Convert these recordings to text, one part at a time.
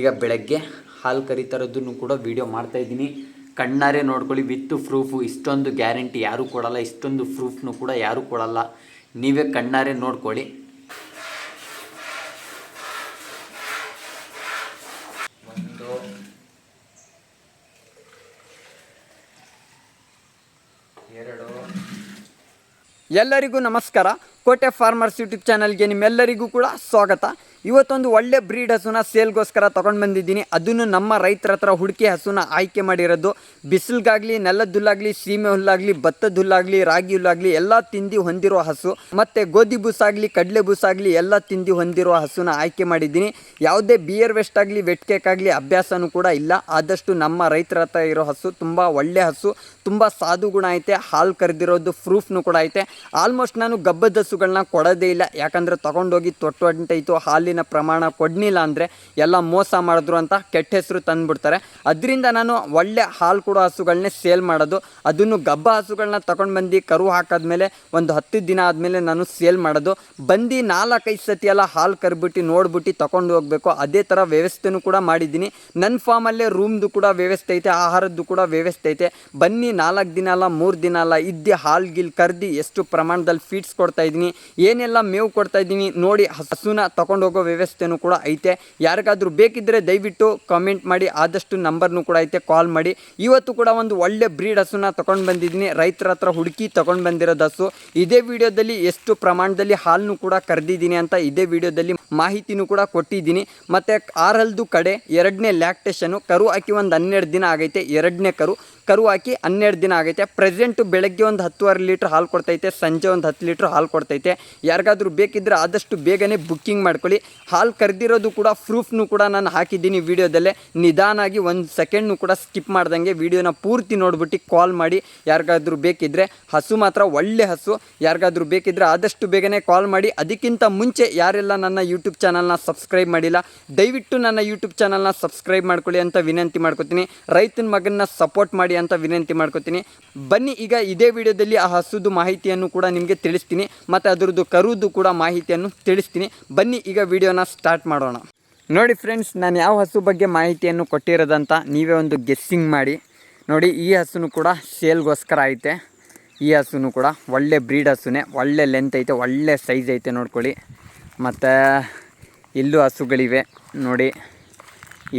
ಈಗ ಬೆಳಗ್ಗೆ ಹಾಲು ಕರಿತಾರದನ್ನು ಕೂಡ ವಿಡಿಯೋ ಮಾಡ್ತಾ ಇದ್ದೀನಿ. ಕಣ್ಣಾರೆ ನೋಡ್ಕೊಳ್ಳಿ, ವಿತ್ ಪ್ರೂಫು, ಇಷ್ಟೊಂದು ಗ್ಯಾರಂಟಿ ಯಾರೂ ಕೊಡಲ್ಲ, ಇಷ್ಟೊಂದು ಪ್ರೂಫ್ನು ಕೂಡ ಯಾರೂ ಕೊಡಲ್ಲ. ನೀವೇ ಕಣ್ಣಾರೆ ನೋಡ್ಕೊಳ್ಳಿ. ಎಲ್ಲರಿಗೂ ನಮಸ್ಕಾರ. ಕೋಟೆ ಫಾರ್ಮರ್ಸ್ ಯೂಟ್ಯೂಬ್ ಚಾನಲ್ಗೆ ನಿಮ್ಮೆಲ್ಲರಿಗೂ ಕೂಡ ಸ್ವಾಗತ. ಇವತ್ತೊಂದು ಒಳ್ಳೆ ಬ್ರೀಡ್ ಹಸುನ ಸೇಲ್ಗೋಸ್ಕರ ತೊಗೊಂಡು ಬಂದಿದ್ದೀನಿ. ಅದನ್ನು ನಮ್ಮ ರೈತರ ಹತ್ರ ಹುಡುಕಿ ಹಸುನ ಆಯ್ಕೆ ಮಾಡಿರೋದು. ಬಿಸಿಲ್ಗಾಗಲಿ ನೆಲದ ಹುಲ್ಲಾಗಲಿ ಸೀಮೆ ಹುಲ್ಲಾಗಲಿ, ಭತ್ತದ ಹುಲ್ಲಾಗಲಿ, ರಾಗಿ ಹುಲ್ಲಾಗಲಿ ಎಲ್ಲ ತಿಂದಿ ಹೊಂದಿರೋ ಹಸು. ಮತ್ತು ಗೋಧಿ ಬೂಸಾಗಲಿ, ಕಡಲೆ ಬೂಸಾಗಲಿ ಎಲ್ಲ ತಿಂದಿ ಹೊಂದಿರೋ ಹಸುನ ಆಯ್ಕೆ ಮಾಡಿದ್ದೀನಿ. ಯಾವುದೇ ಬಿಯರ್ ವೆಸ್ಟ್ ಆಗಲಿ ಆಗಲಿ ಅಭ್ಯಾಸನೂ ಕೂಡ ಇಲ್ಲ. ಆದಷ್ಟು ನಮ್ಮ ರೈತರ ಹತ್ರ ಇರೋ ಹಸು ತುಂಬ ಒಳ್ಳೆ ಹಸು. ತುಂಬ ಸಾಧು ಗುಣ ಐತೆ. ಹಾಲು ಕರೆದಿರೋದು ಪ್ರೂಫ್ನು ಕೂಡ ಐತೆ. ಆಲ್ಮೋಸ್ಟ್ ನಾನು ಗಬ್ಬದ ಹಸುಗಳನ್ನ ಕೊಡೋದೇ ಇಲ್ಲ. ಯಾಕಂದರೆ ತೊಗೊಂಡೋಗಿ ತೊಟ್ಟು ಅಂಟೈತು, ಹಾಲಿನ ಪ್ರಮಾಣ ಕೊಡಲಿಲ್ಲ ಅಂದರೆ ಎಲ್ಲ ಮೋಸ ಮಾಡಿದ್ರು ಅಂತ ಕೆಟ್ಟ ಹೆಸರು ತಂದುಬಿಡ್ತಾರೆ. ಅದರಿಂದ ನಾನು ಒಳ್ಳೆ ಹಾಲು ಕೊಡೋ ಹಸುಗಳನ್ನೇ ಸೇಲ್ ಮಾಡೋದು, ಅದನ್ನು ಗಬ್ಬ ಹಸುಗಳನ್ನ ತೊಗೊಂಡು ಬಂದು ಕರು ಹಾಕಾದ್ಮೇಲೆ ಒಂದು ಹತ್ತು ದಿನ ಆದಮೇಲೆ ನಾನು ಸೇಲ್ ಮಾಡೋದು. ಬಂದು ನಾಲ್ಕೈದು ಸತಿ ಎಲ್ಲ ಹಾಲು ಕರ್ಬಿಟ್ಟು ನೋಡ್ಬಿಟ್ಟು ತೊಗೊಂಡು ಹೋಗಬೇಕು. ಅದೇ ಥರ ವ್ಯವಸ್ಥೆನೂ ಕೂಡ ಮಾಡಿದ್ದೀನಿ. ನನ್ನ ಫಾರ್ಮಲ್ಲೇ ರೂಮ್ದು ಕೂಡ ವ್ಯವಸ್ಥೆ ಐತೆ, ಆಹಾರದ್ದು ಕೂಡ ವ್ಯವಸ್ಥೆ ಐತೆ. ಬನ್ನಿ ನಾಲ್ಕು ದಿನ ಅಲ್ಲ, ಮೂರು ದಿನ ಅಲ್ಲ, ಇದ್ದೆ ಹಾಲು ಗಿಲ್ ಕರ್ದು ಎಷ್ಟು ಪ್ರಮಾಣದಲ್ಲಿ ಫೀಡ್ಸ್ ಕೊಡ್ತಾ ಇದ್ದೀನಿ, ಏನೆಲ್ಲ ಮೇವು ಕೊಡ್ತಾ ಇದ್ದೀನಿ ನೋಡಿ ಹಸುನ ತೊಗೊಂಡು ವ್ಯವಸ್ಥೆನೂ ಕೂಡ ಐತೆ. ಯಾರಿಗಾದರೂ ಬೇಕಿದ್ದರೆ ದಯವಿಟ್ಟು ಕಾಮೆಂಟ್ ಮಾಡಿ, ಆದಷ್ಟು ನಂಬರ್ನು ಕೂಡ ಐತೆ ಕಾಲ್ ಮಾಡಿ. ಇವತ್ತು ಕೂಡ ಒಂದು ಒಳ್ಳೆ ಬ್ರೀಡ್ ಹಸುನ ತೊಗೊಂಡು ಬಂದಿದ್ದೀನಿ. ರೈತರ ಹತ್ರ ಹುಡುಕಿ ತೊಗೊಂಡು ಬಂದಿರೋದು ಹಸು. ಇದೇ ವಿಡಿಯೋದಲ್ಲಿ ಎಷ್ಟು ಪ್ರಮಾಣದಲ್ಲಿ ಹಾಲನ್ನು ಕೂಡ ಕರೆದಿದ್ದೀನಿ ಅಂತ ಇದೇ ವಿಡಿಯೋದಲ್ಲಿ ಮಾಹಿತಿನೂ ಕೂಡ ಕೊಟ್ಟಿದ್ದೀನಿ. ಮತ್ತು ಆರಲ್ದು ಕಡೆ ಎರಡನೇ ಲ್ಯಾಕ್ಟೇಷನು ಕರು ಹಾಕಿ ಒಂದು ಹನ್ನೆರಡು ದಿನ ಆಗೈತೆ, ಎರಡನೇ ಕರು. ಕರು ಹಾಕಿ ಹನ್ನೆರಡು ದಿನ ಆಗೈತೆ. ಪ್ರೆಸೆಂಟು ಬೆಳಗ್ಗೆ ಒಂದು ಹತ್ತುವರೆ ಲೀಟ್ರ್ ಹಾಲು ಕೊಡ್ತೈತೆ, ಸಂಜೆ ಒಂದು ಹತ್ತು ಲೀಟ್ರ್ ಹಾಲು ಕೊಡ್ತೈತೆ. ಯಾರಿಗಾದರೂ ಬೇಕಿದ್ದರೆ ಆದಷ್ಟು ಬೇಗನೆ ಬುಕ್ಕಿಂಗ್ ಮಾಡ್ಕೊಳ್ಳಿ. ಹಾಲು ಕರೆದಿರೋದು ಕೂಡ ಪ್ರೂಫ್ನು ಕೂಡ ನಾನು ಹಾಕಿದ್ದೀನಿ ವೀಡಿಯೋದಲ್ಲೇ. ನಿಧಾನಾಗಿ ಒಂದು ಸೆಕೆಂಡ್ನು ಕೂಡ ಸ್ಕಿಪ್ ಮಾಡ್ದಂಗೆ ವಿಡಿಯೋನ ಪೂರ್ತಿ ನೋಡ್ಬಿಟ್ಟು ಕಾಲ್ ಮಾಡಿ. ಯಾರಿಗಾದ್ರೂ ಬೇಕಿದ್ದರೆ ಹಸು ಮಾತ್ರ ಒಳ್ಳೆ ಹಸು. ಯಾರಿಗಾದ್ರೂ ಬೇಕಿದ್ದರೆ ಆದಷ್ಟು ಬೇಗನೆ ಕಾಲ್ ಮಾಡಿ. ಅದಕ್ಕಿಂತ ಮುಂಚೆ ಯಾರೆಲ್ಲ ನನ್ನ ಯೂಟ್ಯೂಬ್ ಚಾನಲ್ನ ಸಬ್ಸ್ಕ್ರೈಬ್ ಮಾಡಿಲ್ಲ, ದಯವಿಟ್ಟು ನನ್ನ ಯೂಟ್ಯೂಬ್ ಚಾನಲ್ನ ಸಬ್ಸ್ಕ್ರೈಬ್ ಮಾಡ್ಕೊಳ್ಳಿ ಅಂತ ವಿನಂತಿ ಮಾಡ್ಕೊತೀನಿ. ರೈತನ ಮಗನ್ನ ಸಪೋರ್ಟ್ ಮಾಡಿ ಅಂತ ವಿನಂತಿ ಮಾಡ್ಕೊತೀನಿ. ಬನ್ನಿ ಈಗ ಇದೇ ವಿಡಿಯೋದಲ್ಲಿ ಆ ಹಸುದು ಮಾಹಿತಿಯನ್ನು ಕೂಡ ನಿಮಗೆ ತಿಳಿಸ್ತೀನಿ. ಮತ್ತು ಅದರದ್ದು ಕರುದು ಕೂಡ ಮಾಹಿತಿಯನ್ನು ತಿಳಿಸ್ತೀನಿ. ಬನ್ನಿ ಈಗ ವಿಡಿಯೋನ ಸ್ಟಾರ್ಟ್ ಮಾಡೋಣ. ನೋಡಿ ಫ್ರೆಂಡ್ಸ್ ನಾನು ಯಾವ ಹಸು ಬಗ್ಗೆ ಮಾಹಿತಿಯನ್ನು ಕೊಟ್ಟಿರೋದಂತ ನೀವೇ ಒಂದು ಗೆಸ್ಸಿಂಗ್ ಮಾಡಿ. ನೋಡಿ, ಈ ಹಸುನು ಕೂಡ ಸೇಲ್ಗೋಸ್ಕರ ಐತೆ. ಈ ಹಸುನು ಕೂಡ ಒಳ್ಳೆ ಬ್ರೀಡ್ ಹಸುನೇ. ಒಳ್ಳೆ ಲೆಂತ್ ಐತೆ, ಒಳ್ಳೆ ಸೈಜ್ ಐತೆ ನೋಡ್ಕೊಳ್ಳಿ. ಮತ್ತು ಇಲ್ಲೂ ಹಸುಗಳಿವೆ. ನೋಡಿ,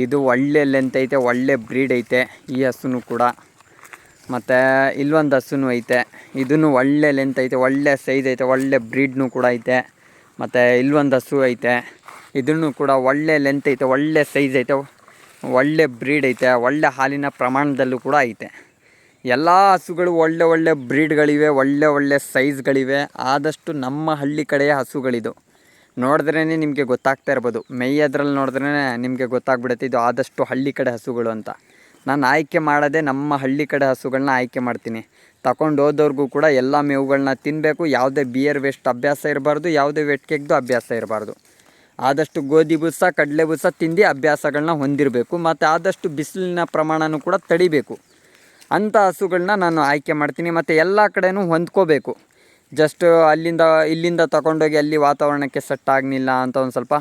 ಇದು ಒಳ್ಳೆ ಲೆಂತ್ ಐತೆ, ಒಳ್ಳೆ ಬ್ರೀಡ್ ಐತೆ ಈ ಹಸುನು ಕೂಡ. ಮತ್ತು ಇಲ್ಲೊಂದು ಹಸುನು ಐತೆ. ಇದೂ ಒಳ್ಳೆ ಲೆಂತ್ ಐತೆ, ಒಳ್ಳೆ ಸೈಜ್ ಐತೆ, ಒಳ್ಳೆ ಬ್ರೀಡ್ನು ಕೂಡ ಐತೆ. ಮತ್ತು ಇಲ್ಲೊಂದು ಹಸು ಐತೆ. ಇದನ್ನು ಕೂಡ ಒಳ್ಳೆ ಲೆಂತ್ ಐತೆ, ಒಳ್ಳೆ ಸೈಜ್ ಐತೆ, ಒಳ್ಳೆ ಬ್ರೀಡ್ ಐತೆ, ಒಳ್ಳೆ ಹಾಲಿನ ಪ್ರಮಾಣದಲ್ಲೂ ಕೂಡ ಐತೆ. ಎಲ್ಲ ಹಸುಗಳು ಒಳ್ಳೆ ಒಳ್ಳೆ ಬ್ರೀಡ್ಗಳಿವೆ ಒಳ್ಳೆ ಒಳ್ಳೆ ಸೈಜ್ಗಳಿವೆ ಆದಷ್ಟು ನಮ್ಮ ಹಳ್ಳಿ ಕಡೆಯ ಹಸುಗಳಿದು. ನೋಡಿದ್ರೇ ನಿಮಗೆ ಗೊತ್ತಾಗ್ತಾ ಇರ್ಬೋದು. ಮೇಯ್ಯದ್ರಲ್ಲಿ ನೋಡಿದ್ರೇ ನಿಮಗೆ ಗೊತ್ತಾಗ್ಬಿಡುತ್ತೆ ಇದು ಆದಷ್ಟು ಹಳ್ಳಿ ಕಡೆ ಹಸುಗಳು ಅಂತ. ನಾನು ಆಯ್ಕೆ ಮಾಡೋದೇ ನಮ್ಮ ಹಳ್ಳಿ ಕಡೆ ಹಸುಗಳನ್ನ ಆಯ್ಕೆ ಮಾಡ್ತೀನಿ. ತಗೊಂಡು ಹೋದವ್ರಿಗೂ ಕೂಡ ಎಲ್ಲ ಮೇವುಗಳನ್ನ ತಿನ್ನಬೇಕು ಯಾವುದೇ ಬಿಯರ್ ವೇಸ್ಟ್ ಅಭ್ಯಾಸ ಇರಬಾರ್ದು, ಯಾವುದೇ ವೆಟ್ ಕೇಕ್ದು ಅಭ್ಯಾಸ ಇರಬಾರ್ದು. ಆದಷ್ಟು ಗೋಧಿ ಬುಸ್ಸ ಕಡಲೆ ಬುಸ್ಸ ತಿಂದು ಅಭ್ಯಾಸಗಳನ್ನ ಹೊಂದಿರಬೇಕು. ಮತ್ತು ಆದಷ್ಟು ಬಿಸಿಲಿನ ಪ್ರಮಾಣನೂ ಕೂಡ ತಡಿಬೇಕು. ಅಂಥ ಹಸುಗಳನ್ನ ನಾನು ಆಯ್ಕೆ ಮಾಡ್ತೀನಿ. ಮತ್ತು ಎಲ್ಲ ಕಡೆನೂ ಹೊಂದ್ಕೋಬೇಕು. ಜಸ್ಟ್ ಅಲ್ಲಿಂದ, ಇಲ್ಲಿಂದ ತಗೊಂಡೋಗಿ ಅಲ್ಲಿ ವಾತಾವರಣಕ್ಕೆ ಸೆಟ್ ಆಗಲಿಲ್ಲ ಅಂತ ಒಂದು ಸ್ವಲ್ಪ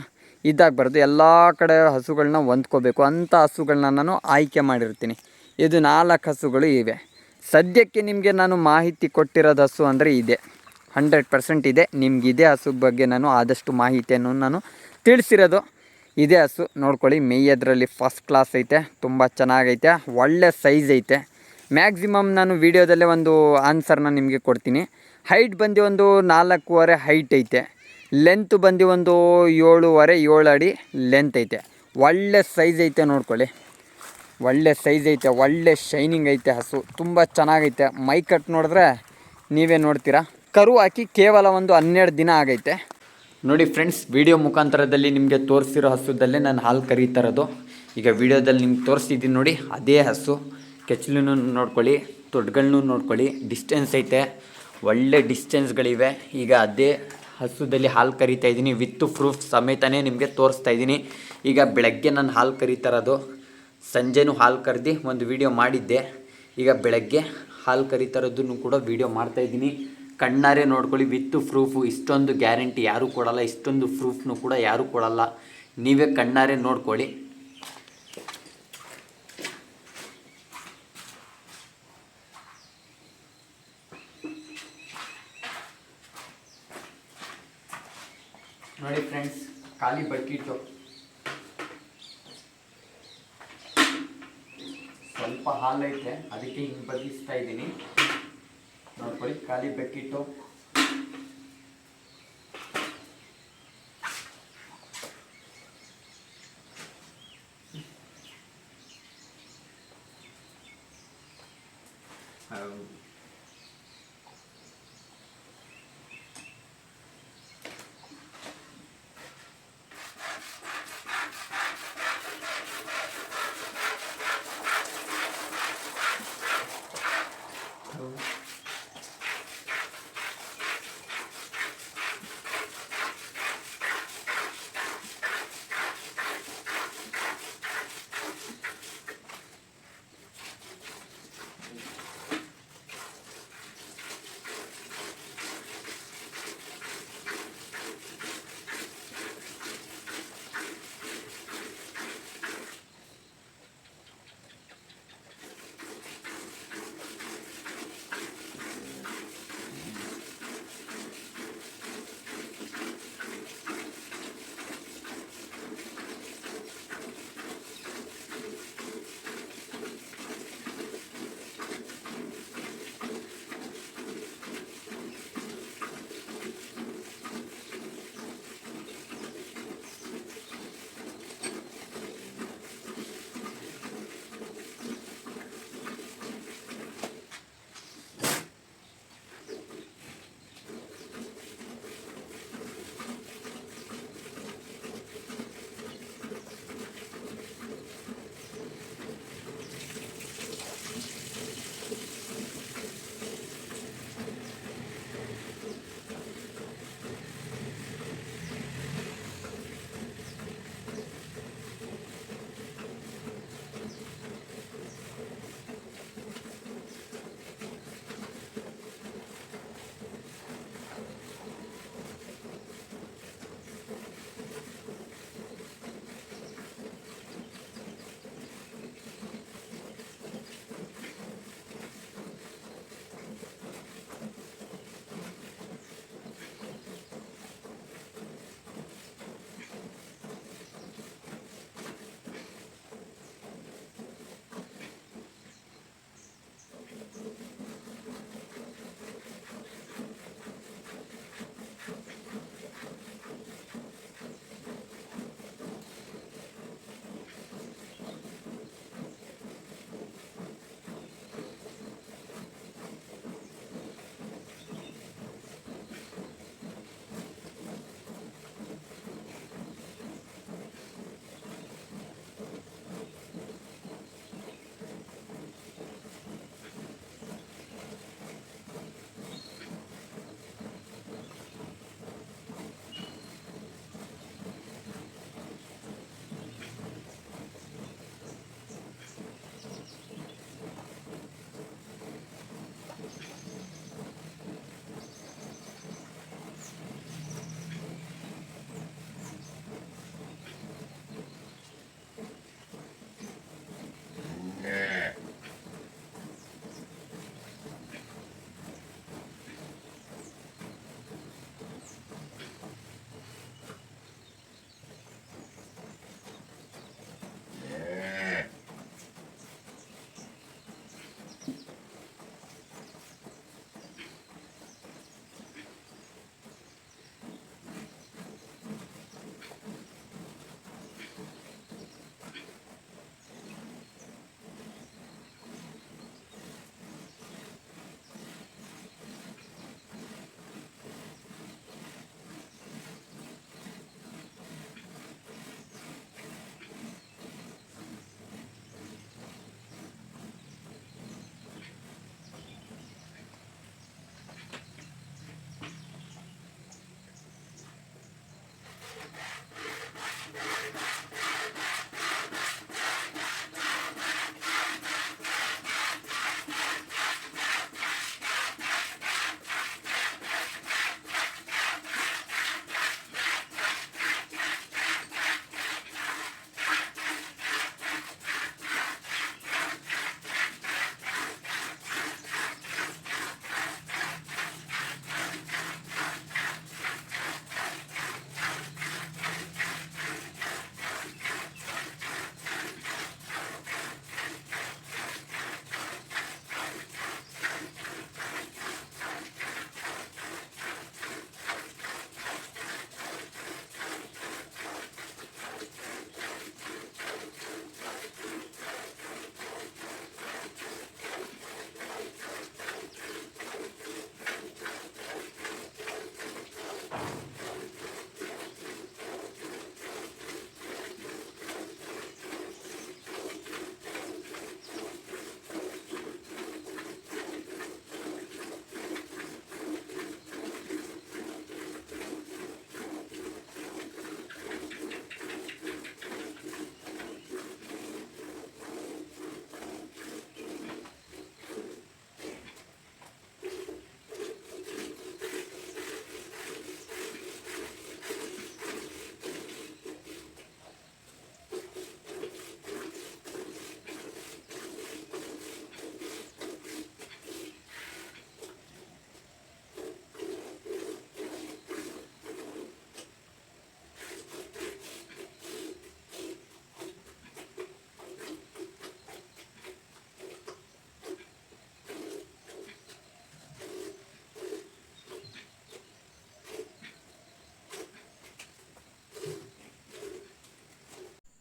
ಇದಾಗಬಾರ್ದು. ಎಲ್ಲ ಕಡೆ ಹಸುಗಳನ್ನ ಹೊಂದ್ಕೋಬೇಕು ಅಂಥ ಹಸುಗಳನ್ನ ನಾನು ಆಯ್ಕೆ ಮಾಡಿರ್ತೀನಿ. ಇದು ನಾಲ್ಕು ಹಸುಗಳು ಇವೆ. ಸದ್ಯಕ್ಕೆ ನಿಮಗೆ ನಾನು ಮಾಹಿತಿ ಕೊಟ್ಟಿರೋದು ಹಸು ಅಂದರೆ ಇದೆ. ಹಂಡ್ರೆಡ್ ಪರ್ಸೆಂಟ್ ಇದೆ. ನಿಮಗಿದೆ ಹಸು ಬಗ್ಗೆ ನಾನು ಆದಷ್ಟು ಮಾಹಿತಿಯನ್ನು ನಾನು ತಿಳಿಸಿರೋದು. ಇದೆ ಹಸು. ನೋಡ್ಕೊಳ್ಳಿ ಮೇಯ್ಯದ್ರಲ್ಲಿ ಫಸ್ಟ್ ಕ್ಲಾಸ್ ಐತೆ. ತುಂಬ ಚೆನ್ನಾಗೈತೆ. ಒಳ್ಳೆ ಸೈಜ್ ಐತೆ. ಮ್ಯಾಕ್ಸಿಮಮ್ ನಾನು ವೀಡಿಯೋದಲ್ಲೇ ಒಂದು ಆನ್ಸರ್ನ ನಿಮಗೆ ಕೊಡ್ತೀನಿ. ಹೈಟ್ ಬಂದು ಒಂದು ನಾಲ್ಕೂವರೆ ಹೈಟ್ ಐತೆ. ಲೆಂತ್ ಬಂದು ಒಂದು ಏಳುವರೆ, ಏಳು ಅಡಿ ಲೆಂತ್ ಐತೆ. ಒಳ್ಳೆ ಸೈಜ್ ಐತೆ ನೋಡ್ಕೊಳ್ಳಿ. ಒಳ್ಳೆ ಸೈಜ್ ಐತೆ, ಒಳ್ಳೆ ಶೈನಿಂಗ್ ಐತೆ ಹಸು, ತುಂಬ ಚೆನ್ನಾಗೈತೆ. ಮೈ ಕಟ್ ನೋಡಿದ್ರೆ ನೀವೇ ನೋಡ್ತೀರಾ. ಕರು ಹಾಕಿ ಕೇವಲ ಒಂದು ಹನ್ನೆರಡು ದಿನ ಆಗೈತೆ. ನೋಡಿ ಫ್ರೆಂಡ್ಸ್ ವಿಡಿಯೋ ಮುಖಾಂತರದಲ್ಲಿ ನಿಮಗೆ ತೋರಿಸಿರೋ ಹಸುದಲ್ಲೇ ನಾನು ಹಾಲು ಕರೀತಾ ಇರೋದು. ಈಗ ವಿಡಿಯೋದಲ್ಲಿ ನಿಮ್ಗೆ ತೋರಿಸ್ತಿದ್ದೀನಿ ನೋಡಿ, ಅದೇ ಹಸು. ಕೆಚ್ಲೂ ನೋಡ್ಕೊಳ್ಳಿ ತೊಡ್ಗಳನ್ನೂ ನೋಡ್ಕೊಳ್ಳಿ ಡಿಸ್ಟೆನ್ಸ್ ಐತೆ. ಒಳ್ಳೆ ಡಿಸ್ಟೆನ್ಸ್ಗಳಿವೆ ಈಗ ಅದೇ ಹಸುದಲ್ಲಿ ಹಾಲು ಕರಿತಾ ಇದ್ದೀನಿ ವಿತ್ ಪ್ರೂಫ್ ಸಮೇತನೇ ನಿಮಗೆ ತೋರಿಸ್ತಾ ಇದ್ದೀನಿ. ಈಗ ಬೆಳಗ್ಗೆ ನಾನು ಹಾಲು ಕರಿತಾ ಇರೋದು. ಸಂಜೆನೂ ಹಾಲು ಕರೆದು ಒಂದು ವಿಡಿಯೋ ಮಾಡಿದ್ದೆ. ಈಗ ಬೆಳಗ್ಗೆ ಹಾಲು ಕರಿತಾರದನ್ನು ಕೂಡ ವೀಡಿಯೋ ಮಾಡ್ತಾಯಿದ್ದೀನಿ ಕಣ್ಣಾರೆ ನೋಡ್ಕೊಳ್ಳಿ, ವಿತ್ ಪ್ರೂಫು, ಇಷ್ಟೊಂದು ಗ್ಯಾರಂಟಿ ಯಾರೂ ಕೊಡಲ್ಲ, ಇಷ್ಟೊಂದು ಪ್ರೂಫ್ನು ಕೂಡ ಯಾರೂ ಕೊಡಲ್ಲ. ನೀವೇ ಕಣ್ಣಾರೆ ನೋಡ್ಕೊಳ್ಳಿ. ನೋಡಿ ಫ್ರೆಂಡ್ಸ್, ಖಾಲಿ ಬಡ್ಕಿ ಹಾಲೈತೆ ಅದಕ್ಕೆ ಹಿಂಗೆ ಬಗ್ಗಿಸ್ತಾ ಇದ್ದೀನಿ ನೋಡ್ಕೊಳ್ಳಿ ಖಾಲಿ ಬಕೆಟು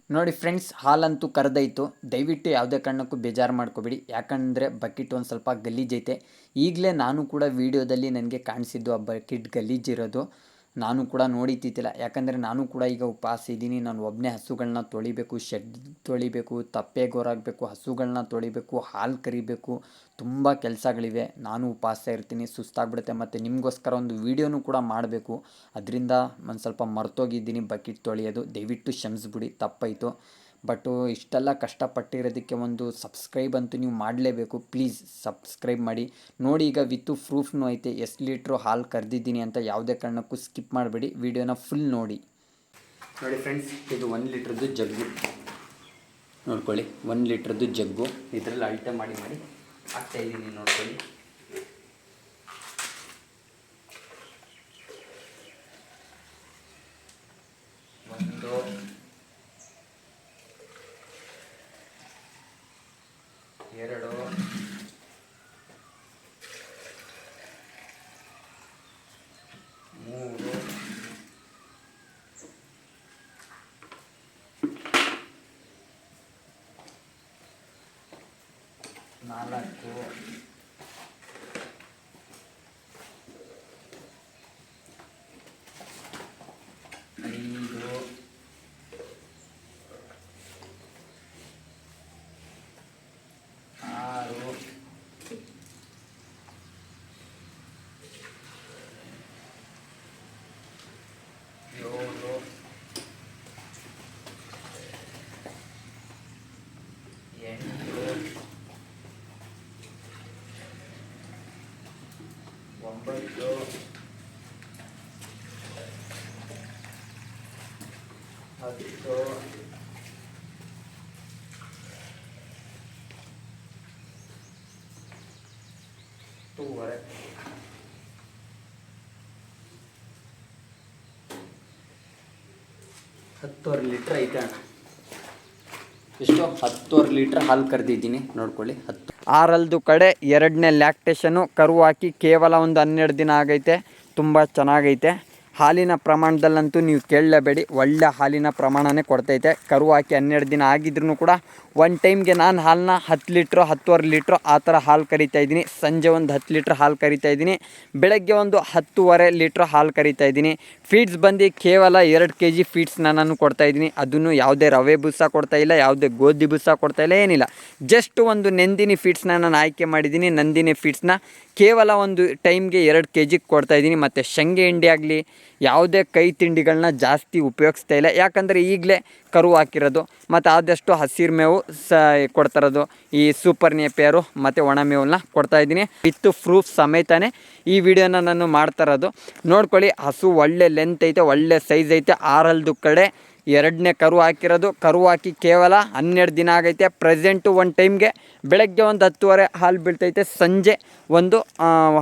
ನೋಡಿ ಫ್ರೆಂಡ್ಸ್, ಹಾಲಂತೂ ಕರೆದೈತು ದಯವಿಟ್ಟು ಯಾವುದೇ ಕಾರಣಕ್ಕೂ ಬೇಜಾರು ಮಾಡ್ಕೋಬೇಡಿ. ಯಾಕಂದರೆ ಬಕೆಟ್ ಒಂದು ಸ್ವಲ್ಪ ಗಲೀಜೈತೆ. ಈಗಲೇ ನಾನು ಕೂಡ ವೀಡಿಯೋದಲ್ಲಿ ನನಗೆ ಕಾಣಿಸಿದ್ದು ಆ ಬಕೆಟ್ ಗಲೀಜಿರೋದು ನಾನು ಕೂಡ ನೋಡಿತಿದ್ದಿಲ್ಲ. ಯಾಕಂದರೆ ನಾನು ಕೂಡ ಈಗ ಉಪವಾಸ ಇದ್ದೀನಿ. ನಾನು ಒಬ್ಬನೇ ಹಸುಗಳನ್ನ ತೊಳಿಬೇಕು, ಶೆಡ್ ತೊಳಿಬೇಕು ತಪ್ಪೆ ಗೊರಾಗಬೇಕು ಹಸುಗಳನ್ನ ತೊಳಿಬೇಕು, ಹಾಲು ಕರಿಬೇಕು. ತುಂಬ ಕೆಲಸಗಳಿವೆ. ನಾನು ಉಪವಾಸ ಇರ್ತೀನಿ, ಸುಸ್ತಾಗ್ಬಿಡುತ್ತೆ ಮತ್ತು ನಿಮಗೋಸ್ಕರ ಒಂದು ವೀಡಿಯೋನು ಕೂಡ ಮಾಡಬೇಕು. ಅದರಿಂದ ಒಂದು ಸ್ವಲ್ಪ ಮರ್ತೋಗಿದ್ದೀನಿ. ಬಕೆಟ್ ತೊಳೆಯೋದು. ದಯವಿಟ್ಟು ಕ್ಷಮಿಸ್ಬಿಡಿ. ತಪ್ಪಾಯಿತು. ಬಟ್ಟು ಇಷ್ಟೆಲ್ಲ ಕಷ್ಟಪಟ್ಟಿರೋದಕ್ಕೆ ಒಂದು ಸಬ್ಸ್ಕ್ರೈಬ್ ಅಂತೂ ನೀವು ಮಾಡಲೇಬೇಕು. ಪ್ಲೀಸ್ ಸಬ್ಸ್ಕ್ರೈಬ್ ಮಾಡಿ. ನೋಡಿ ಈಗ ವಿತ್ತು ಪ್ರೂಫ್ನು ಐತೆ. ಎಷ್ಟು ಲೀಟ್ರು ಹಾಲು ಕರೆದಿದ್ದೀನಿ ಅಂತ ಯಾವುದೇ ಕಾರಣಕ್ಕೂ ಸ್ಕಿಪ್ ಮಾಡಬೇಡಿ. ವಿಡಿಯೋನ ಫುಲ್ ನೋಡಿ. ನೋಡಿ ಫ್ರೆಂಡ್ಸ್ ಇದು ಒಂದು ಲೀಟ್ರದ್ದು ಜಗ್ಗು. ನೋಡ್ಕೊಳ್ಳಿ. ಒಂದು ಲೀಟ್ರದ್ದು ಜಗ್ಗು. ಇದರಲ್ಲಿ ಅಳತೆ ಮಾಡಿ ಮಾಡಿ ಹಾಕ್ತಾ ಇದ್ದೀನಿ ನೋಡ್ಕೊಳ್ಳಿ ಒಂದು ಎರಡು ಮೂರು ನಾಲ್ಕು ಒಂಬತ್ತು ಹತ್ತು ಹತ್ತೂವರೆ ಹತ್ತುವರೆ ಲೀಟ್ರ್ ಐತೆ ಅಣ್ಣ. ಎಷ್ಟು? ಹತ್ತುವರೆ ಲೀಟ್ರ್ ಹಾಲು ಕರೆದಿದ್ದೀನಿ. ನೋಡ್ಕೊಳ್ಳಿ ಹತ್ತು ಆರಲ್ದು ಕಡೆ ಎರಡನೇ ಲ್ಯಾಕ್ಟೇಷನು ಕರು ಹಾಕಿ ಕೇವಲ ಒಂದು ಹನ್ನೆರಡು ದಿನ ಆಗೈತೆ. ತುಂಬ ಚೆನ್ನಾಗೈತೆ. ಹಾಲಿನ ಪ್ರಮಾಣದಲ್ಲಂತೂ ನೀವು ಕೇಳಲೇಬೇಡಿ. ಒಳ್ಳೆ ಹಾಲಿನ ಪ್ರಮಾಣನೇ ಕೊಡ್ತೈತೆ. ಕರು ಹಾಕಿ ಹನ್ನೆರಡು ದಿನ ಆಗಿದ್ರೂ ಕೂಡ ಒನ್ ಟೈಮ್ಗೆ ನಾನು ಹಾಲನ್ನ ಹತ್ತು ಲೀಟ್ರು, ಹತ್ತುವರೆ ಲೀಟ್ರು ಆ ಥರ ಹಾಲು ಕರಿತಾ ಇದ್ದೀನಿ. ಸಂಜೆ ಒಂದು ಹತ್ತು ಲೀಟ್ರ್ ಹಾಲು ಕರಿತಾ ಇದ್ದೀನಿ. ಬೆಳಗ್ಗೆ ಒಂದು ಹತ್ತುವರೆ ಲೀಟ್ರ್ ಹಾಲು ಕರಿತಾ ಇದ್ದೀನಿ. ಫೀಡ್ಸ್ ಬಂದು ಕೇವಲ ಎರಡು ಕೆ ಜಿ ಫೀಡ್ಸ್ನ ನಾನು ಕೊಡ್ತಾ ಇದ್ದೀನಿ. ಅದನ್ನು ಯಾವುದೇ ರವೆ ಬುಸ್ಸ ಕೊಡ್ತಾ ಇಲ್ಲ, ಯಾವುದೇ ಗೋಧಿ ಬುಸ್ಸ ಕೊಡ್ತಾ ಇಲ್ಲ, ಏನಿಲ್ಲ. ಜಸ್ಟ್ ಒಂದು ನಂದಿನಿ ಫೀಡ್ಸ್ನ ನಾನು ಆಯ್ಕೆ ಮಾಡಿದ್ದೀನಿ. ನಂದಿನಿ ಫೀಡ್ಸ್ನ ಕೇವಲ ಒಂದು ಟೈಮ್ಗೆ ಎರಡು ಕೆ ಜಿಗೆ ಕೊಡ್ತಾ ಇದ್ದೀನಿ. ಮತ್ತು ಶಂಗೆ ಹಿಂಡಿ ಆಗಲಿ ಯಾವುದೇ ಕೈ ತಿಂಡಿಗಳನ್ನ ಜಾಸ್ತಿ ಉಪಯೋಗಿಸ್ತಾ ಇಲ್ಲ. ಯಾಕಂದರೆ ಈಗಲೇ ಕರು ಹಾಕಿರೋದು, ಮತ್ತು ಆದಷ್ಟು ಹಸಿರು ಮೇವು ಸ ಕೊಡ್ತಾರದು ಈ ಸೂಪರ್ ನೇಪಿಯರು ಮತ್ತು ಒಣ ಮೇವನ್ನ ಕೊಡ್ತಾ ಇದ್ದೀನಿ. ವಿತ್ತು ಪ್ರೂಫ್ ಸಮೇತನೇ ಈ ವಿಡಿಯೋನ ನಾನು ಮಾಡ್ತಾ ಇರೋದು. ನೋಡ್ಕೊಳ್ಳಿ, ಹಸು ಒಳ್ಳೆ ಲೆಂತ್ ಐತೆ, ಒಳ್ಳೆ ಸೈಜ್ ಐತೆ. ಆರಲ್ದು ಕಡೆ ಎರಡನೇ ಕರು ಹಾಕಿರೋದು. ಕರು ಹಾಕಿ ಕೇವಲ ಹನ್ನೆರಡು ದಿನ ಆಗೈತೆ. ಪ್ರೆಸೆಂಟು ಒಂದು ಟೈಮ್ಗೆ ಬೆಳಗ್ಗೆ ಒಂದು ಹತ್ತುವರೆ ಹಾಲು ಬೀಳ್ತೈತೆ, ಸಂಜೆ ಒಂದು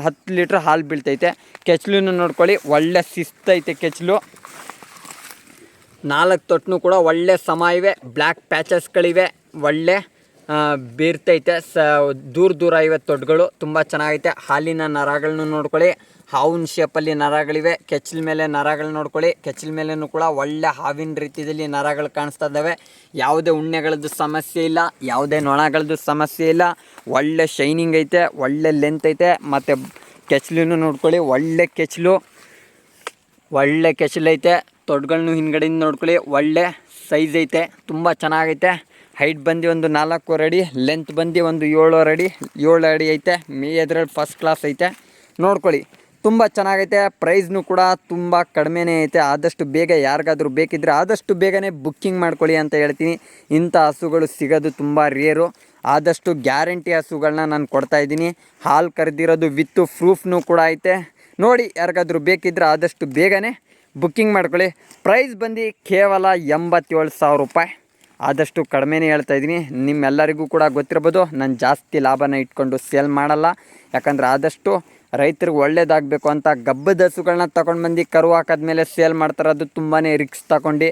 ಹತ್ತು ಲೀಟ್ರ್ ಹಾಲು ಬೀಳ್ತೈತೆ. ಕೆಚ್ಲೂ ನೋಡ್ಕೊಳ್ಳಿ, ಒಳ್ಳೆ ಶಿಸ್ತೈತೆ ಕೆಚ್ಲು ನಾಲ್ಕು ತೊಟ್ಟನು ಕೂಡ ಒಳ್ಳೆ ಸಮ ಇವೆ, ಬ್ಲ್ಯಾಕ್ ಪ್ಯಾಚಸ್ಗಳಿವೆ, ಒಳ್ಳೆ ಬೀರ್ತೈತೆ. ಸ, ದೂರ ದೂರ ಇವೆ ತೊಟ್ಟುಗಳು ತುಂಬ ಚೆನ್ನಾಗೈತೆ. ಹಾಲಿನ ನರಗಳನ್ನೂ ನೋಡ್ಕೊಳ್ಳಿ. ಹಾವಿನ ಶೇಪಲ್ಲಿ ನರಗಳಿವೆ. ಕೆಚ್ಚಲ ಮೇಲೆ ನರಗಳು ನೋಡ್ಕೊಳ್ಳಿ. ಕೆಚ್ಚಲ ಮೇಲೆನೂ ಕೂಡ ಒಳ್ಳೆ ಹಾವಿನ ರೀತಿಯಲ್ಲಿ ನರಗಳು ಕಾಣಿಸ್ತಾ ಇದ್ದಾವೆ. ಯಾವುದೇ ಉಣ್ಣೆಗಳದ್ದು ಸಮಸ್ಯೆ ಇಲ್ಲ. ಯಾವುದೇ ನೊಣಗಳದ್ದು ಸಮಸ್ಯೆ ಇಲ್ಲ. ಒಳ್ಳೆ ಶೈನಿಂಗ್ ಐತೆ, ಒಳ್ಳೆ ಲೆಂತ್ ಐತೆ. ಮತ್ತು ಕೆಚ್ಚಲೂ ನೋಡ್ಕೊಳ್ಳಿ. ಒಳ್ಳೆ ಕೆಚ್ಚಲು ಒಳ್ಳೆ ಐತೆ. ತೊಡ್ಗಳನ್ನೂ ಹಿಂದ್ಗಡೆಯಿಂದ ನೋಡ್ಕೊಳ್ಳಿ. ಒಳ್ಳೆ ಸೈಜ್ ಐತೆ. ತುಂಬ ಚೆನ್ನಾಗೈತೆ. ಹೈಟ್ ಬಂದು ಒಂದು ನಾಲ್ಕೂವರೆ ಅಡಿ, ಲೆಂತ್ ಬಂದು ಒಂದು ಏಳು ಅಡಿ ಏಳು ಅಡಿ ಐತೆ. ಮೇ ಎದ್ರಲ್ಲಿ ಫಸ್ಟ್ ಕ್ಲಾಸ್ ಐತೆ. ನೋಡ್ಕೊಳ್ಳಿ. ತುಂಬ ಚೆನ್ನಾಗೈತೆ. ಪ್ರೈಸ್ನು ಕೂಡ ತುಂಬ ಕಡಿಮೆನೇ ಐತೆ. ಆದಷ್ಟು ಬೇಗ ಯಾರಿಗಾದರೂ ಬೇಕಿದ್ದರೆ ಆದಷ್ಟು ಬೇಗನೆ ಬುಕ್ಕಿಂಗ್ ಮಾಡ್ಕೊಳ್ಳಿ ಅಂತ ಹೇಳ್ತೀನಿ. ಇಂಥ ಹಸುಗಳು ಸಿಗೋದು ತುಂಬ ರೇರು. ಆದಷ್ಟು ಗ್ಯಾರಂಟಿ ಹಸುಗಳನ್ನ ನಾನು ಕೊಡ್ತಾ ಇದ್ದೀನಿ. ಹಾಲು ಕರೆದಿರೋದು ವಿತ್ತು ಪ್ರೂಫ್ನು ಕೂಡ ಐತೆ. ನೋಡಿ ಯಾರಿಗಾದರೂ ಬೇಕಿದ್ರೆ ಆದಷ್ಟು ಬೇಗನೆ ಬುಕ್ಕಿಂಗ್ ಮಾಡ್ಕೊಳ್ಳಿ. ಪ್ರೈಸ್ ಬಂದು ಕೇವಲ ಎಂಬತ್ತೇಳು ಸಾವಿರ ರೂಪಾಯಿ. ಆದಷ್ಟು ಕಡಿಮೆನೇ ಹೇಳ್ತಾ ಇದ್ದೀನಿ. ನಿಮ್ಮೆಲ್ಲರಿಗೂ ಕೂಡ ಗೊತ್ತಿರ್ಬೋದು. ನಾನು ಜಾಸ್ತಿ ಲಾಭನ ಇಟ್ಕೊಂಡು ಸೇಲ್ ಮಾಡಲ್ಲ. ಯಾಕಂದರೆ ಆದಷ್ಟು ರೈತರಿಗೆ ಒಳ್ಳೇದಾಗಬೇಕು ಅಂತ ಗಬ್ಬದ ಹಸುಗಳನ್ನ ತಗೊಂಡು ಬಂದು ಕರು ಹಾಕಿದ್ಮೇಲೆ ಸೇಲ್ ಮಾಡ್ತಾರೆ, ಅದು ತುಂಬಾ ರಿಕ್ಸ್ ತಗೊಂಡು.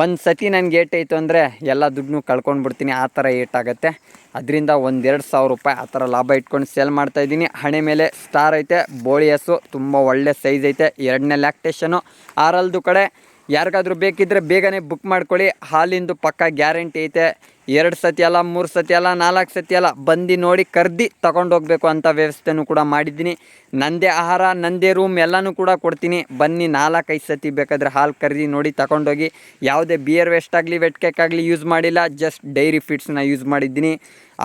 ಒಂದು ಸತಿ ನನಗೆ ಏಟಾಯಿತು ಅಂದರೆ ಎಲ್ಲ ದುಡ್ಡನ್ನೂ ಕಳ್ಕೊಂಡ್ಬಿಡ್ತೀನಿ ಆ ಥರ ಏಟಾಗುತ್ತೆ. ಅದರಿಂದ ಒಂದೆರಡು ಸಾವಿರ ರೂಪಾಯಿ ಆ ಥರ ಲಾಭ ಇಟ್ಕೊಂಡು ಸೇಲ್ ಮಾಡ್ತಾ ಇದ್ದೀನಿ. ಹಣೆ ಮೇಲೆ ಸ್ಟಾರ್ ಐತೆ, ಬೋಳಿ ಹಸು ತುಂಬ ಒಳ್ಳೆ ಸೈಜ್ ಐತೆ. ಎರಡನೇ ಲ್ಯಾಕ್ಟೇಷನು ಆರಲ್ದು ಕಡೆ ಯಾರಿಗಾದ್ರೂ ಬೇಕಿದ್ದರೆ ಬೇಗನೆ ಬುಕ್ ಮಾಡ್ಕೊಳ್ಳಿ. ಹಾಲಿಂದು ಪಕ್ಕ ಗ್ಯಾರಂಟಿ ಐತೆ. ಎರಡು ಸತಿ ಅಲ್ಲ, ಮೂರು ಸತಿ ಅಲ್ಲ, ನಾಲ್ಕು ಸತಿ ಅಲ್ಲ, ಬಂದು ನೋಡಿ ಕರ್ದು ಹೋಗಬೇಕು ಅಂತ ವ್ಯವಸ್ಥೆನೂ ಕೂಡ ಮಾಡಿದ್ದೀನಿ. ನಂದೇ ಆಹಾರ, ನಂದೇ ರೂಮ್ ಎಲ್ಲನೂ ಕೂಡ ಕೊಡ್ತೀನಿ. ಬನ್ನಿ, ನಾಲ್ಕೈದು ಸತಿ ಬೇಕಾದರೆ ಹಾಲು ಕರ್ದು ನೋಡಿ ತಗೊಂಡೋಗಿ ಯಾವುದೇ ಬಿಯರ್ ವೇಸ್ಟ್ ಆಗಲಿ ವೆಟ್ ಆಗಲಿ ಯೂಸ್ ಮಾಡಿಲ್ಲ ಜಸ್ಟ್ ಡೈರಿ ಫೀಡ್ಸ್ನ ಯೂಸ್ ಮಾಡಿದ್ದೀನಿ.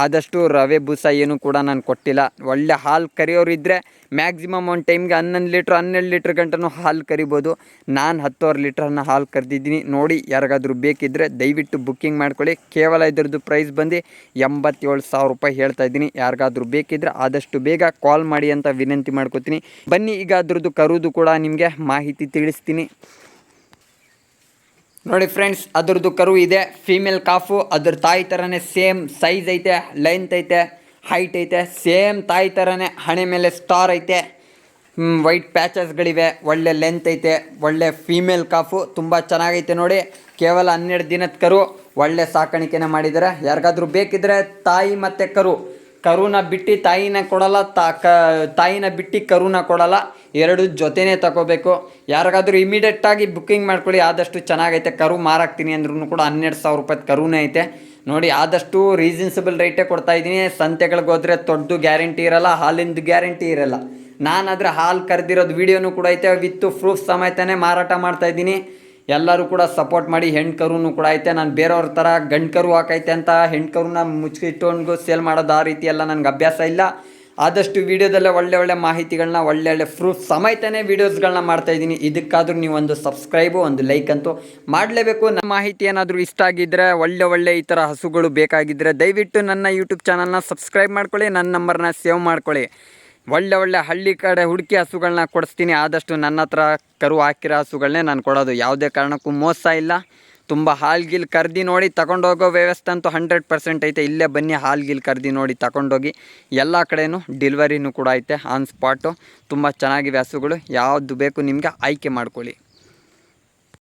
ಆದಷ್ಟು ರವೆ ಬೂಸ ಏನು ಕೂಡ ನಾನು ಕೊಟ್ಟಿಲ್ಲ. ಒಳ್ಳೆ ಹಾಲು ಕರಿಯೋರು ಇದ್ದರೆ ಮ್ಯಾಕ್ಸಿಮಮ್ ಒಂದು ಟೈಮ್ಗೆ ಹನ್ನೊಂದು ಲೀಟ್ರ್ ಹನ್ನೆರಡು ಲೀಟ್ರ್ ಗಂಟನೂ ಹಾಲು ಕರಿಬೋದು. ನಾನು ಹತ್ತುವರೆ ಲೀಟ್ರನ್ನ ಹಾಲು ಕರೆದಿದ್ದೀನಿ. ನೋಡಿ, ಯಾರಿಗಾದರೂ ಬೇಕಿದ್ದರೆ ದಯವಿಟ್ಟು ಬುಕ್ಕಿಂಗ್ ಮಾಡ್ಕೊಳ್ಳಿ. ಕೇವಲ ಇದ್ರದ್ದು ಪ್ರೈಸ್ ಬಂದು ಎಂಬತ್ತೇಳು ಸಾವಿರ ರೂಪಾಯಿ ಹೇಳ್ತಾ ಇದ್ದೀನಿ. ಯಾರಿಗಾದ್ರೂ ಬೇಕಿದ್ರೆ ಆದಷ್ಟು ಬೇಗ ಕಾಲ್ ಮಾಡಿ ಅಂತ ವಿನಂತಿ ಮಾಡ್ಕೋತೀನಿ. ಬನ್ನಿ ಈಗ ಅದ್ರದ್ದು ಕರುದು ಕೂಡ ನಿಮಗೆ ಮಾಹಿತಿ ತಿಳಿಸ್ತೀನಿ. ನೋಡಿ ಫ್ರೆಂಡ್ಸ್ ಅದ್ರದ್ದು ಕರು ಇದೆ. ಫೀಮೇಲ್ ಕಾಫು ಅದ್ರ ತಾಯಿ ಥರನೇ ಸೇಮ್ ಸೈಜ್ ಐತೆ ಲೆಂತ್ ಐತೆ ಹೈಟ್ ಐತೆ ಸೇಮ್ ತಾಯಿ ಥರನೇ ಹಣೆ ಮೇಲೆ ಸ್ಟಾರ್ ಐತೆ. ವೈಟ್ ಪ್ಯಾಚಸ್ಗಳಿವೆ ಒಳ್ಳೆ ಲೆಂತ್ ಐತೆ, ಒಳ್ಳೆ ಫೀಮೇಲ್ ಕಾಫು ತುಂಬ ಚೆನ್ನಾಗೈತೆ ನೋಡಿ. ಕೇವಲ ಹನ್ನೆರಡು ದಿನದ ಕರು, ಒಳ್ಳೆ ಸಾಕಾಣಿಕೆನ ಮಾಡಿದ್ದಾರೆ ಯಾರಿಗಾದ್ರೂ ಬೇಕಿದ್ರೆ ತಾಯಿ ಮತ್ತು ಕರು. ಕರುನ ಬಿಟ್ಟು ತಾಯಿನ ಕೊಡಲ್ಲ, ತಾ ಕ, ತಾಯಿನ ಬಿಟ್ಟು ಕರುನ ಕೊಡಲ್ಲ. ಎರಡು ಜೊತೆನೇ ತಗೋಬೇಕು ಯಾರಿಗಾದ್ರೂ ಇಮಿಡಿಯೇಟಾಗಿ ಬುಕ್ಕಿಂಗ್ ಮಾಡ್ಕೊಳ್ಳಿ, ಆದಷ್ಟು ಚೆನ್ನಾಗೈತೆ. ಕರು ಮಾರಾಕ್ತೀನಿ ಅಂದ್ರೂ ಕೂಡ ಹನ್ನೆರಡು ಸಾವಿರ ರೂಪಾಯಿ ಕರುನೇ ಐತೆ. ನೋಡಿ, ಆದಷ್ಟು ರೀಸನ್ಸಬಲ್ ರೇಟೇ ಕೊಡ್ತಾ ಇದ್ದೀನಿ. ಸಂತೆಗಳಿಗೆ ಹೋದರೆ ದೊಡ್ಡದು ಗ್ಯಾರಂಟಿ ಇರಲ್ಲ, ಹಾಲಿಂದು ಗ್ಯಾರಂಟಿ ಇರಲ್ಲ. ನಾನಾದರೆ ಹಾಲು ಕರೆದಿರೋದು ವೀಡಿಯೋನು ಕೂಡ ಐತೆ. ವಿತ್ತು ಪ್ರೂಫ್ ಸಮೇತನೇ ಮಾರಾಟ ಮಾಡ್ತಾ ಇದ್ದೀನಿ. ಎಲ್ಲರೂ ಕೂಡ ಸಪೋರ್ಟ್ ಮಾಡಿ ಹೆಣ್ಣು ಕೂಡ ಐತೆ. ನಾನು ಬೇರೆಯವ್ರ ಥರ ಗಂಡು ಕರು ಹಾಕೈತೆ ಅಂತ ಹೆಣ್ಣು ಕರುನ ಸೇಲ್ ಮಾಡೋದು ಆ ರೀತಿ ಎಲ್ಲ ನನಗೆ ಅಭ್ಯಾಸ ಇಲ್ಲ. ಆದಷ್ಟು ವೀಡಿಯೋದಲ್ಲೇ ಒಳ್ಳೆ ಒಳ್ಳೆ ಮಾಹಿತಿಗಳನ್ನ ಒಳ್ಳೆ ಒಳ್ಳೆ ಪ್ರೂಫ್ ಸಮೇತನೇ ವೀಡಿಯೋಸ್ಗಳನ್ನ ಮಾಡ್ತಾ ಇದ್ದೀನಿ. ಇದಕ್ಕಾದ್ರೂ ನೀವು ಒಂದು ಸಬ್ಸ್ಕ್ರೈಬು ಒಂದು ಲೈಕ್ ಅಂತೂ ಮಾಡಲೇಬೇಕು. ನನ್ನ ಮಾಹಿತಿ ಏನಾದರೂ ಇಷ್ಟ ಆಗಿದ್ದರೆ ಒಳ್ಳೆ ಒಳ್ಳೆ ಈ ಥರ ಹಸುಗಳು ಬೇಕಾಗಿದ್ದರೆ ದಯವಿಟ್ಟು ನನ್ನ ಯೂಟ್ಯೂಬ್ ಚಾನಲ್ನ ಸಬ್ಸ್ಕ್ರೈಬ್ ಮಾಡ್ಕೊಳ್ಳಿ. ನನ್ನ ನಂಬರ್ನ ಸೇವ್ ಮಾಡ್ಕೊಳ್ಳಿ. ಒಳ್ಳೆ ಒಳ್ಳೆ ಹಳ್ಳಿ ಕಡೆ ಹುಡುಕಿ ಹಸುಗಳನ್ನ ಕೊಡಿಸ್ತೀನಿ. ಆದಷ್ಟು ನನ್ನ ಹತ್ರ ಕರು ಹಾಕಿರೋ ಹಸುಗಳನ್ನೇ ನಾನು ಕೊಡೋದು. ಯಾವುದೇ ಕಾರಣಕ್ಕೂ ಮೋಸ ಇಲ್ಲ. ತುಂಬ ಹಾಲ್ಗಿಲ್ ಕರ್ದು ನೋಡಿ ತಗೊಂಡೋಗೋ ವ್ಯವಸ್ಥೆ ಅಂತೂ ಹಂಡ್ರೆಡ್ ಪರ್ಸೆಂಟ್ ಐತೆ. ಇಲ್ಲೇ ಬನ್ನಿ ಹಾಲ್ಗಿಲ್ ಕರ್ದು ನೋಡಿ ತಗೊಂಡೋಗಿ. ಎಲ್ಲ ಕಡೆಯೂ ಡಿಲ್ವರಿನೂ ಕೂಡ ಐತೆ ಆನ್ ಸ್ಪಾಟು ತುಂಬ ಚೆನ್ನಾಗಿವೆ ಹಸುಗಳು. ಯಾವುದು ಬೇಕು ನಿಮಗೆ ಆಯ್ಕೆ ಮಾಡ್ಕೊಳ್ಳಿ.